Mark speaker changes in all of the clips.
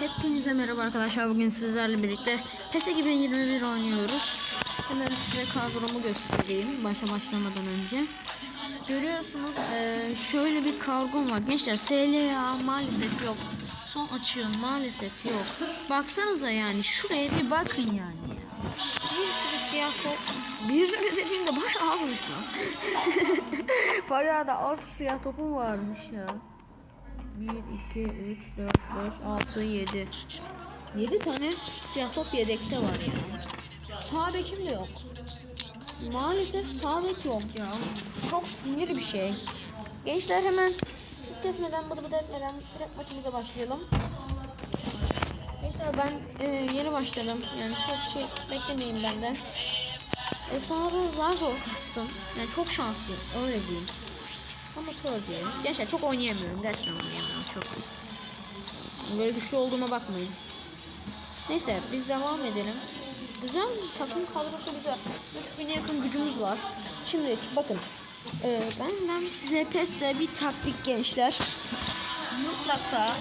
Speaker 1: Hepinize merhaba arkadaşlar. Bugün sizlerle birlikte PES 2021 oynuyoruz. Hemen size kadromu göstereyim başa başlamadan önce. Görüyorsunuz eee, şöyle bir kargom var. Gençler SLA maalesef yok. Son açığım maalesef yok. Baksanıza yani şuraya bir bakın yani ya. Bir sürü siyah top. Bir sürü dediğimde bayağı azmış lan. bayağı da az siyah topum varmış ya. 1, 2, 3, 4, 5, 6, 7. 7 tane siyah top yedekte var ya. Sağ bekim de yok. Maalesef sağ bek yok ya. Çok sinir bir şey. Gençler hemen hiç kesmeden bıdı bıdı etmeden direkt maçımıza başlayalım. Gençler ben e, yeni başladım. Yani çok şey beklemeyin benden. Hesabı zar zor kastım. Yani çok şanslıyım. Öyle diyeyim. Amatör diyelim. Gençler çok oynayamıyorum. Gerçekten oynayamıyorum. Çok. Böyle güçlü olduğuma bakmayın. Neyse biz devam edelim. Güzel takım kadrosu güzel. 3000'e yakın gücümüz var. Şimdi bakın. E, benden size PES'te bir taktik gençler. Mutlaka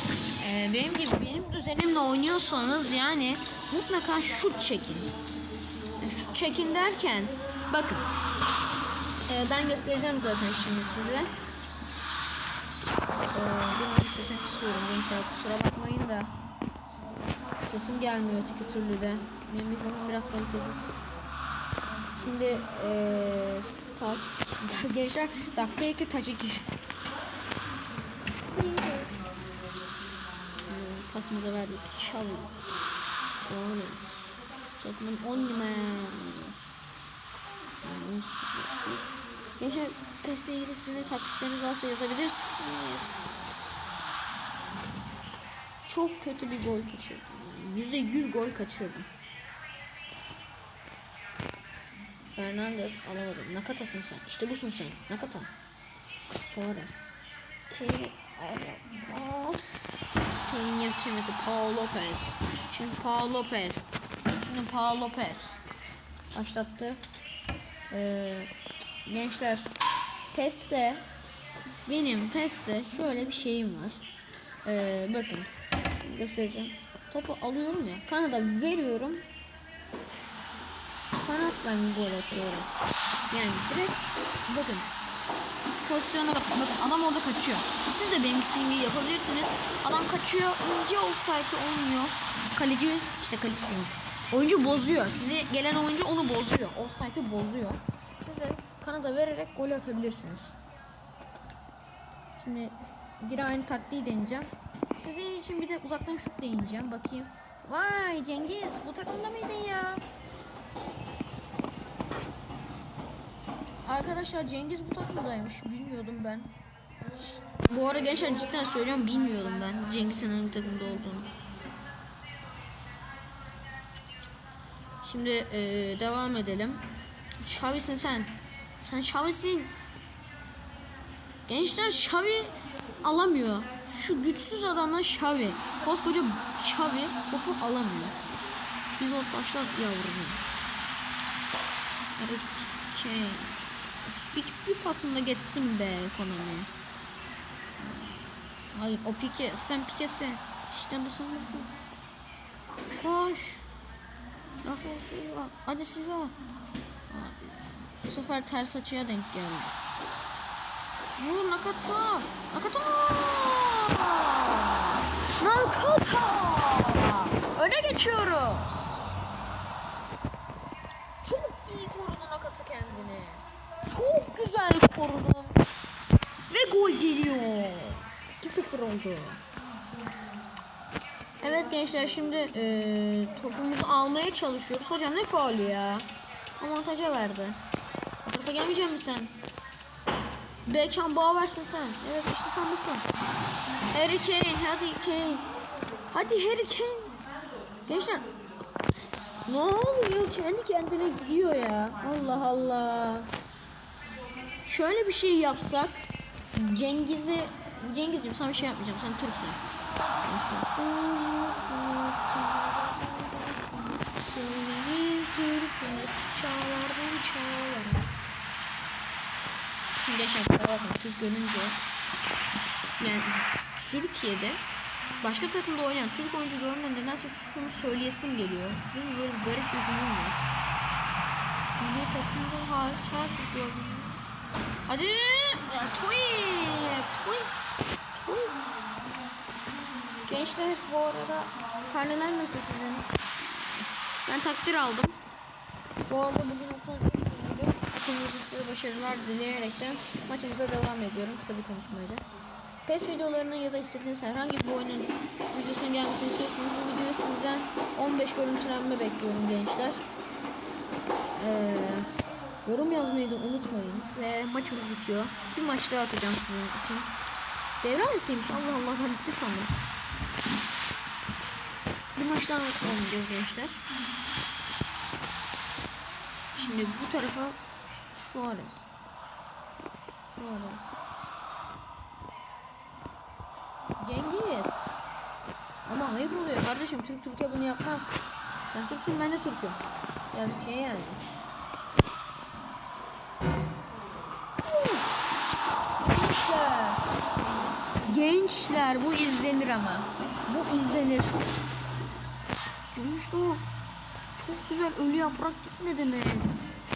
Speaker 1: e, benim gibi benim düzenimle oynuyorsanız yani mutlaka şut çekin. Şut çekin derken bakın ee, ben göstereceğim zaten şimdi size. Ee, bir sesini kısıyorum gençler kusura bakmayın da. Sesim gelmiyor öteki türlü de. Benim mikrofonum biraz kalitesiz. Şimdi ee, taç. gençler dakika 2 taç 2. Ee, Pasımıza verdik. Şavu. Şöyle. Takımın 10 numara. Yanlış. Yanlış. Gençler PES'le ilgili sizin taktikleriniz varsa yazabilirsiniz. Çok kötü bir gol kaçırdım. Yüzde yüz gol kaçırdım. Fernandez alamadım. Nakatasın sen. İşte busun sen. Nakata. Suarez. Kane. Kane yetişemedi. Paul Lopez. Şimdi Paul Lopez. Paul Lopez. Başlattı. Ee, gençler PES'te benim PES'te şöyle bir şeyim var. Ee, bakın göstereceğim. Topu alıyorum ya. Kanada veriyorum. Kanattan gol atıyorum. Yani direkt bakın pozisyona bakın. Bakın adam orada kaçıyor. Siz de benim gibi yapabilirsiniz. Adam kaçıyor. ince offside olmuyor. Kaleci işte kaleci. Oyuncu bozuyor. Size gelen oyuncu onu bozuyor. Offside'ı bozuyor. Siz de kanada vererek gol atabilirsiniz. Şimdi bir aynı taktiği deneyeceğim. Sizin için bir de uzaktan şut deneyeceğim. Bakayım. Vay Cengiz bu takımda mıydın ya? Arkadaşlar Cengiz bu takımdaymış. Bilmiyordum ben. Bu arada gençler cidden söylüyorum bilmiyordum ben Cengiz'in hangi takımda olduğunu. Şimdi eee, devam edelim. Şavisin sen. Sen Şavisin. Gençler Şavi alamıyor. Şu güçsüz adamdan Şavi. Koskoca Şavi topu alamıyor. Biz ot başlat yavrum. Kane. Bir, bir pasımda geçsin be ekonomi. Hayır o pike sen pikesin. İşte bu sen. Koş. Rafael Silva. Hadi Silva. Abi, bu sefer ters açıya denk geldi. Vur Nakata. Nakata. Nakata. Öne geçiyoruz. Çok iyi korudu Nakata kendini. Çok güzel korudu. Ve gol geliyor. 2-0 oldu. Evet gençler şimdi eee topumuzu almaya çalışıyoruz. Hocam ne faulü ya? Avantaja verdi. Bu tarafa gelmeyecek misin sen? Beckham versin sen. Evet işte sen busun. Harry Kane hadi Kane. Hadi Harry Kane. Gençler. Ne oluyor? Kendi kendine gidiyor ya. Allah Allah. Şöyle bir şey yapsak. Cengiz'i Cengiz'cim sana bir şey yapmayacağım. Sen Türksün. Bir Türk'ümüz çağlardan çağlara. Şimdi yaşam kusura bakma Türk görünce yani Türkiye'de başka takımda oynayan Türk oyuncu görünce nedense şunu söyleyesim geliyor. Benim böyle garip bir huyum var. Milli takımda hariç her Türk gördüm. Hadi! Ya! Toy! Toy! Gençler bu arada karneler nasıl sizin? Ben takdir aldım. Bu arada bugün okul. Okulumuzda size başarılar dileyerekten maçımıza devam ediyorum. Kısa bir konuşmaydı. PES videolarının ya da istediğiniz herhangi bir oyunun videosunun gelmesini istiyorsanız bu videoyu sizden 15 görüntülenme bekliyorum gençler. Ee, yorum yazmayı da unutmayın. Ve maçımız bitiyor. Bir maç daha atacağım sizin için. Devre arasıymış. Allah Allah ben bitti sandım. Bir maç daha oynayacağız gençler. Şimdi bu tarafa Suarez. Suarez. Cengiz. Ama ayıp oluyor kardeşim. Türk Türkiye bunu yapmaz. Sen Türksün ben de Türk'üm. Yazık şey yani. Gençler bu izlenir ama. Bu izlenir. Gençler. Çok güzel ölü yaprak gitmedi mi?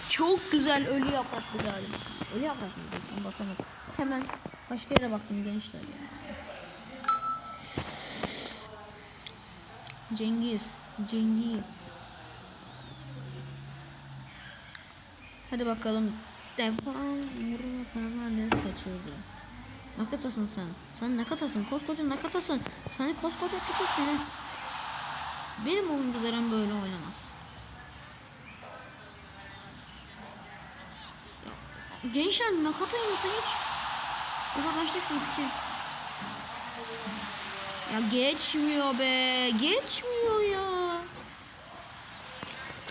Speaker 1: Çok güzel ölü yapraktı galiba. Ölü yaprak mıydı? Tam bakamadım. Hemen başka yere baktım gençler. Cengiz. Cengiz. Hadi bakalım. Devam. Bruno Fernandes kaçırdı. Nakatasın sen. Sen nakatasın. Koskoca nakatasın. Sen koskoca nakatasın. ha. Benim oyuncularım böyle oynamaz. Gençler Nakata'yı mısın hiç? Uzaklaştı şu iki. Ya geçmiyor be. Geçmiyor ya.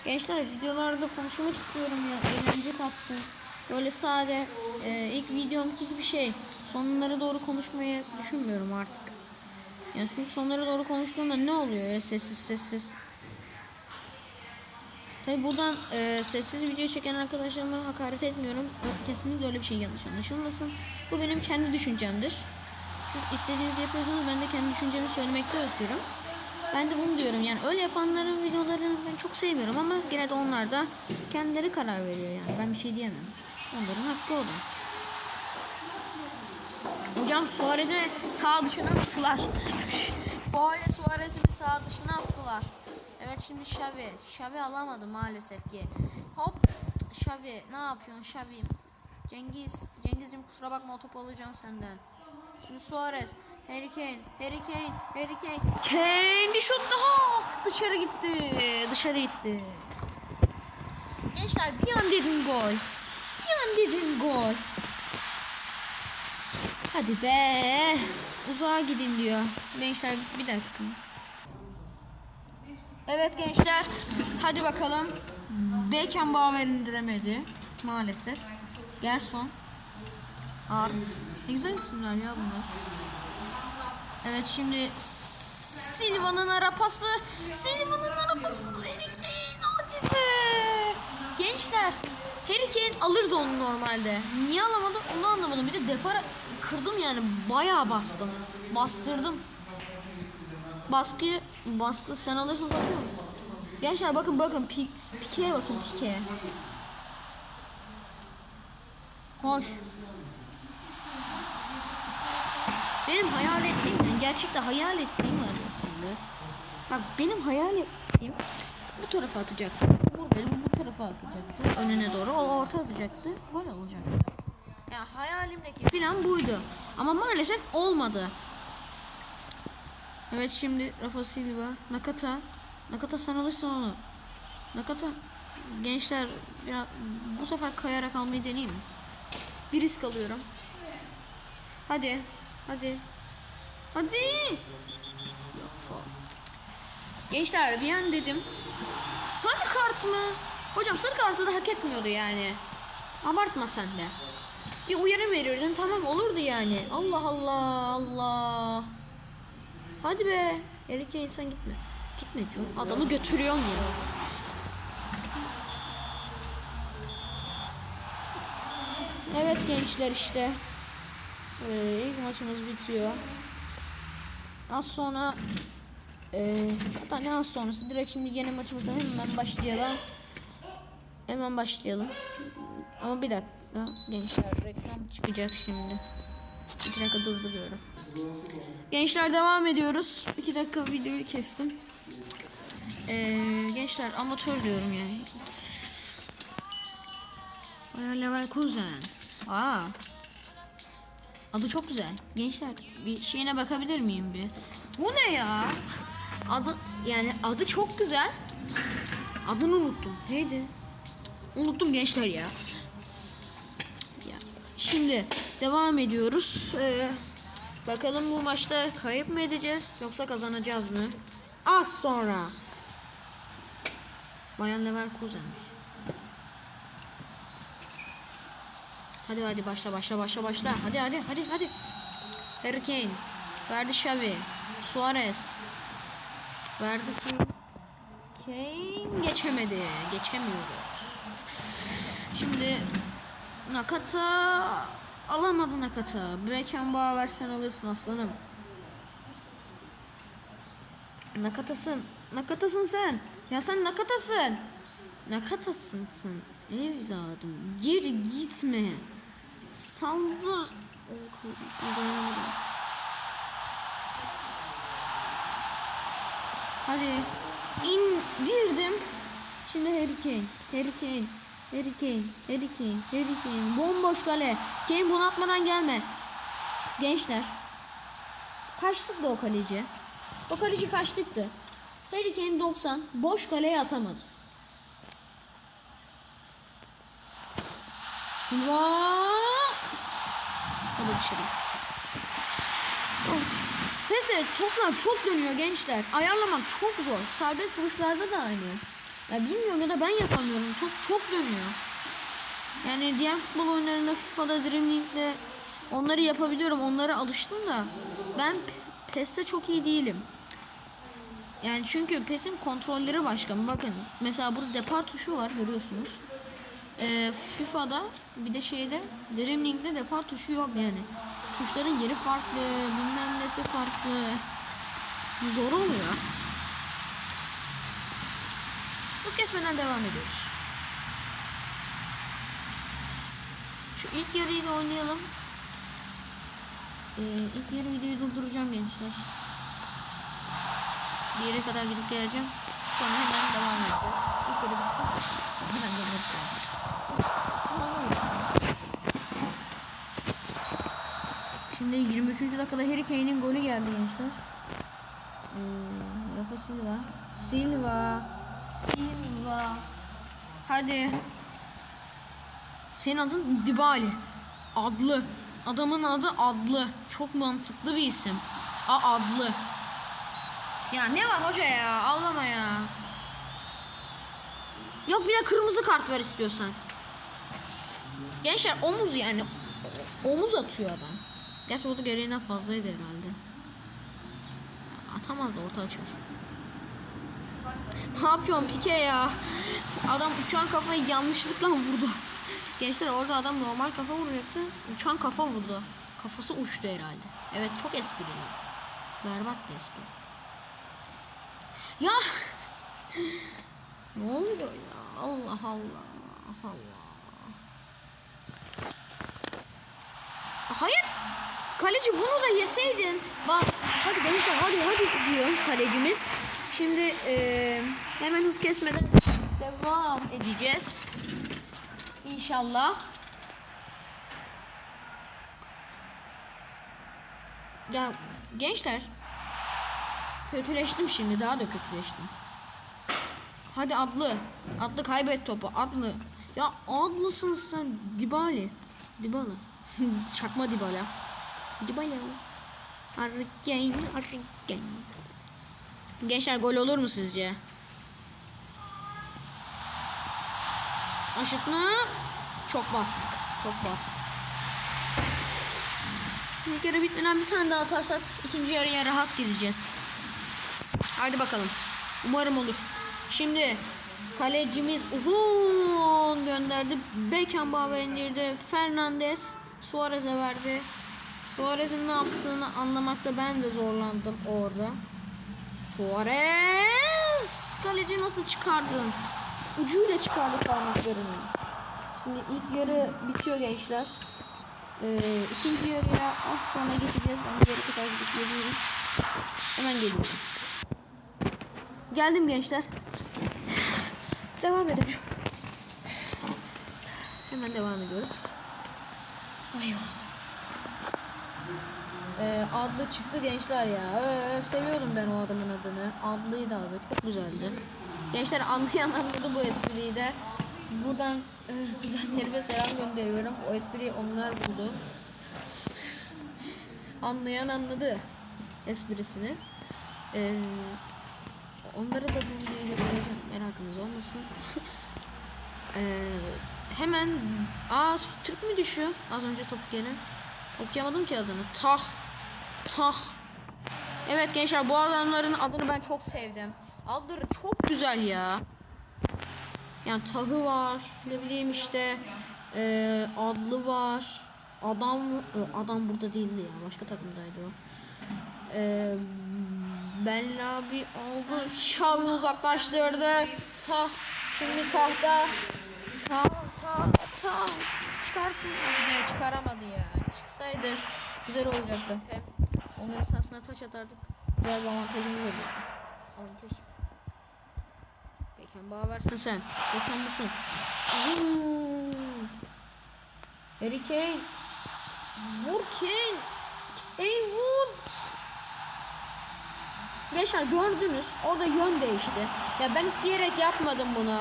Speaker 1: Gençler videolarda konuşmak istiyorum ya. Eğlence katsın. Böyle sade e, ilk videomki gibi şey. Sonlara doğru konuşmayı düşünmüyorum artık. Yani çünkü sonlara doğru konuştuğumda ne oluyor ya sessiz sessiz. Tabi buradan e, sessiz video çeken arkadaşlarıma hakaret etmiyorum. Kesinlikle öyle bir şey yanlış anlaşılmasın. Bu benim kendi düşüncemdir. Siz istediğinizi yapıyorsunuz ben de kendi düşüncemi söylemekte özgürüm. Ben de bunu diyorum yani öyle yapanların videolarını ben çok sevmiyorum ama gene de onlar da kendileri karar veriyor yani ben bir şey diyemem. Onların hakkı o da. Hocam Suarez'e sağ dışına attılar. Faale Suarez'i bir sağ dışına attılar. Evet şimdi Xavi. Xavi alamadı maalesef ki. Hop Xavi ne yapıyorsun Xavi? Cengiz. Cengiz'im kusura bakma o topu alacağım senden. Şimdi Suarez. Harry Kane. Harry Kane. Harry Kane. Kane bir şut daha. Ah, Dışarı gitti. Dışarı gitti. Gençler bir an dedim gol. Bir an dedim gol. Hadi be. Uzağa gidin diyor. Gençler bir dakika. Evet gençler. Hadi bakalım. Beckenbauer indiremedi. Maalesef. Gerson. Art. Ne güzel isimler ya bunlar. Evet şimdi Silva'nın arapası. Silva'nın arapası. Harry Kane hadi be. Gençler Harry Kane alırdı onu normalde. Niye alamadım onu anlamadım. Bir de depara kırdım yani bayağı bastım. Bastırdım. Baskıyı baskı sen alırsın kaçıyorum. Gençler bakın bakın Pi, Pike'ye bakın Pike'ye. Hoş. Benim hayal ettiğimle gerçekte hayal ettiğim arasında. Bak benim hayal ettiğim bu tarafa atacaktı. Bu benim bu tarafa atacaktı. Önüne doğru o orta atacaktı. Gol olacaktı. Yani hayalimdeki plan buydu. Ama maalesef olmadı. Evet şimdi Rafa Silva, Nakata. Nakata sen alırsın onu. Nakata gençler biraz bu sefer kayarak almayı deneyeyim? Bir risk alıyorum. Hadi. Hadi. Hadi. Yok faul. Gençler bir an dedim. Sarı kart mı? Hocam sarı kartı da hak etmiyordu yani. Abartma sen de. Bir uyarı verirdin tamam olurdu yani. Allah Allah Allah. Hadi be. Erike insan gitme. Gitme diyorum. Adamı götürüyorum ya. Evet gençler işte. Ee, ilk maçımız bitiyor. Az sonra e, hatta ne az sonrası direkt şimdi yeni maçımıza hemen başlayalım. Hemen başlayalım. Ama bir dakika gençler reklam çıkacak şimdi. İki dakika durduruyorum. Gençler devam ediyoruz. İki dakika videoyu kestim. Ee, gençler amatör diyorum yani. Baya level kuzen. Aa. Adı çok güzel. Gençler bir şeyine bakabilir miyim bir? Bu ne ya? Adı yani adı çok güzel. Adını unuttum. Neydi? Unuttum gençler ya. ya. Şimdi devam ediyoruz. Ee, bakalım bu maçta kayıp mı edeceğiz yoksa kazanacağız mı? Az sonra. Bayan level Hadi hadi başla başla başla başla. Hadi hadi hadi hadi. Harry Kane. Verdi Xavi. Suarez. Verdi Kane. Geçemedi. Geçemiyoruz. Şimdi Nakata alamadı Nakata. Beckenbauer versen alırsın aslanım. Nakatasın. Nakatasın sen. Ya sen Nakatasın. Nakatasın sen. Evladım geri gitme. Saldır. O kayıcım dayanamadım. Hadi. indirdim. Şimdi Harry Kane. Harry Kane. Harry Kane. Harry Kane. Harry Kane. Bomboş kale. Kane bunu atmadan gelme. Gençler. Kaçtık da o kaleci. O kaleci kaçtıktı. Harry Kane 90. Boş kaleye atamadı. Silva. O da dışarı gitti. Of. Pese toplar çok dönüyor gençler. Ayarlamak çok zor. Serbest vuruşlarda da aynı. Ya bilmiyorum ya da ben yapamıyorum. Çok çok dönüyor. Yani diğer futbol oyunlarında FIFA'da Dreamlink'de onları yapabiliyorum. Onlara alıştım da ben PES'te çok iyi değilim. Yani çünkü PES'in kontrolleri başka. Bakın mesela burada depar tuşu var görüyorsunuz. Ee, FIFA'da bir de şeyde Dream Link'de depar tuşu yok yani. Tuşların yeri farklı, bilmem nesi farklı. Zor oluyor. Hız kesmeden devam ediyoruz. Şu ilk yarıyı da oynayalım. Ee, ilk yarı videoyu durduracağım gençler. Bir yere kadar gidip geleceğim. Sonra hemen devam edeceğiz. İlk yarı bitsin. Sonra hemen dönüp geleceğim. Siz anlamadınız. Şimdi 23. dakikada Harry Kane'in golü geldi gençler. Ee, Rafa Silva. Silva. Silva. Hadi. Senin adın Dibali. Adlı. Adamın adı Adlı. Çok mantıklı bir isim. A Adlı. Ya ne var hoca ya? Ağlama ya. Yok bir de kırmızı kart ver istiyorsan. Gençler omuz yani. Omuz atıyor adam. Gerçi o da gereğinden fazlaydı herhalde. Atamaz da orta açar. Ne yapıyorsun Pike ya? Adam uçan kafayı yanlışlıkla vurdu. Gençler orada adam normal kafa vuracaktı. Uçan kafa vurdu. Kafası uçtu herhalde. Evet çok esprili. Berbat bir espri. Ya ne oluyor ya? Allah Allah. Allah. Hayır. Kaleci bunu da yeseydin. Bak hadi gençler hadi hadi diyor kalecimiz. Şimdi eee, hemen hız kesmeden devam edeceğiz. İnşallah. Ya gençler kötüleştim şimdi daha da kötüleştim. Hadi Adlı. Adlı kaybet topu. Adlı. Ya Adlısın sen. Dibali. Dibala. Çakma Dibala. Dibala. Harikane. Harikane. Gençler gol olur mu sizce? Aşıtma. Çok bastık. Çok bastık. Bir kere bitmeden bir tane daha atarsak ikinci yarıya rahat gideceğiz. Hadi bakalım. Umarım olur. Şimdi kalecimiz uzun gönderdi. Beckenbauer indirdi. Fernandes Suarez'e verdi. Suarez'in ne yaptığını anlamakta ben de zorlandım orada. Suarez! Kaleci nasıl çıkardın? Ucuyla çıkardı parmaklarını. Şimdi ilk yarı bitiyor gençler. Ee, ikinci yarıya az sonra geçeceğiz. Ben geri kadar gidip geliyorum. Hemen geliyorum. Geldim gençler. Devam edelim. Hemen devam ediyoruz. Ay yoruldum. Ee, adlı çıktı gençler ya. Öf, seviyordum ben o adamın adını. Adlıydı adı. Çok güzeldi. Gençler anlayan anladı bu espriyi de. Buradan e, kuzenlerime selam gönderiyorum. O espriyi onlar buldu. Anlayan anladı esprisini. Ee, onlara da bu videoyu göstereceğim. Merakınız olmasın. Ee, hemen aa Türk mü düşüyor? Az önce top gene. Okuyamadım ki adını. Tah. Tah. Evet gençler bu adamların adını ben çok sevdim. Adları çok güzel ya. Yani tahı var. Ne bileyim işte. eee, adlı var. Adam e, adam burada değildi ya. Başka takımdaydı o. Eee Bellabi oldu. Şavi uzaklaştırdı. Tah. Şimdi tahta. Tah tah tah. Çıkarsın. Be çıkaramadı ya. Çıksaydı güzel olacaktı. Hem onların sahasına taş atardık. Güzel bir avantajımız olurdu. Avantaj. Beckenbauer versin sen. İşte sen busun. Harry Kane. Vur Kane. Kane vur. Gençler gördünüz orada yön değişti. Ya ben isteyerek yapmadım bunu.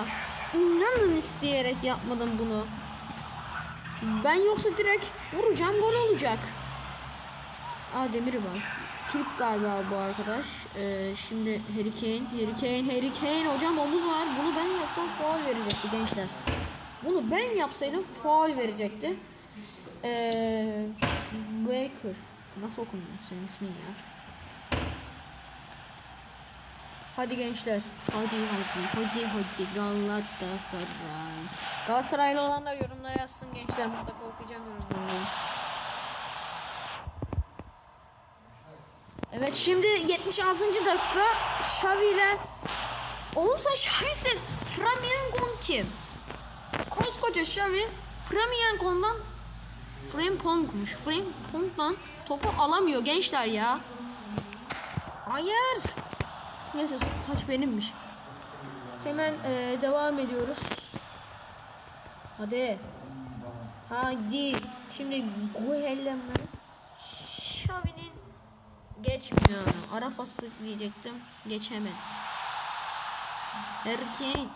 Speaker 1: İnanın isteyerek yapmadım bunu. Ben yoksa direkt vuracağım gol olacak. Aa demiri var. Türk galiba bu arkadaş. Ee, şimdi Harry Kane, Harry Kane, Harry Kane hocam omuz var. Bunu ben yapsam faul verecekti gençler. Bunu ben yapsaydım faul verecekti. Ee, Baker. Nasıl okunuyor senin ismin ya? Hadi gençler. Hadi hadi hadi hadi Galatasaray. Galatasaraylı olanlar yorumlara yazsın gençler. Mutlaka okuyacağım yorumları. Evet şimdi 76. dakika Xavi ile Oğlum sen Xavi sen Framiengon kim? Koskoca Xavi Framiengon'dan Frimpong'muş. Frimpong'dan topu alamıyor gençler ya. Hayır. Neyse taş benimmiş. Hemen eee, devam ediyoruz. Hadi. Hadi. Şimdi Guelleme. Geçmiyor. Ara pası diyecektim. Geçemedik. Erken.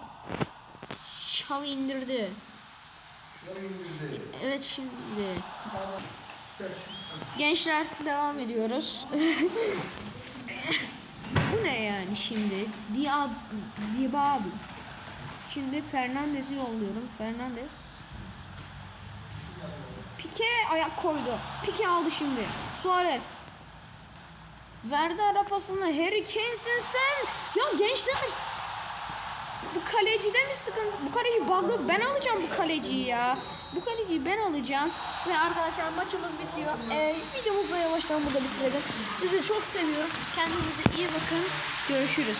Speaker 1: Xavi indirdi. Evet şimdi. Gençler devam ediyoruz. Bu ne yani şimdi? Diab Dibabi. Şimdi Fernandez'i yolluyorum. Fernandez. Pike ayak koydu. Pike aldı şimdi. Suarez. Verdi arapasını. Harry Kane'sin sen. Ya gençler. Bu kalecide mi sıkıntı? Bu kaleci bug'lı. Ben alacağım bu kaleciyi ya. Bu kaleciyi ben alacağım. Ve arkadaşlar maçımız bitiyor. Ee, videomuzu da yavaştan burada bitirelim. Sizi çok seviyorum. Kendinize iyi bakın. Görüşürüz.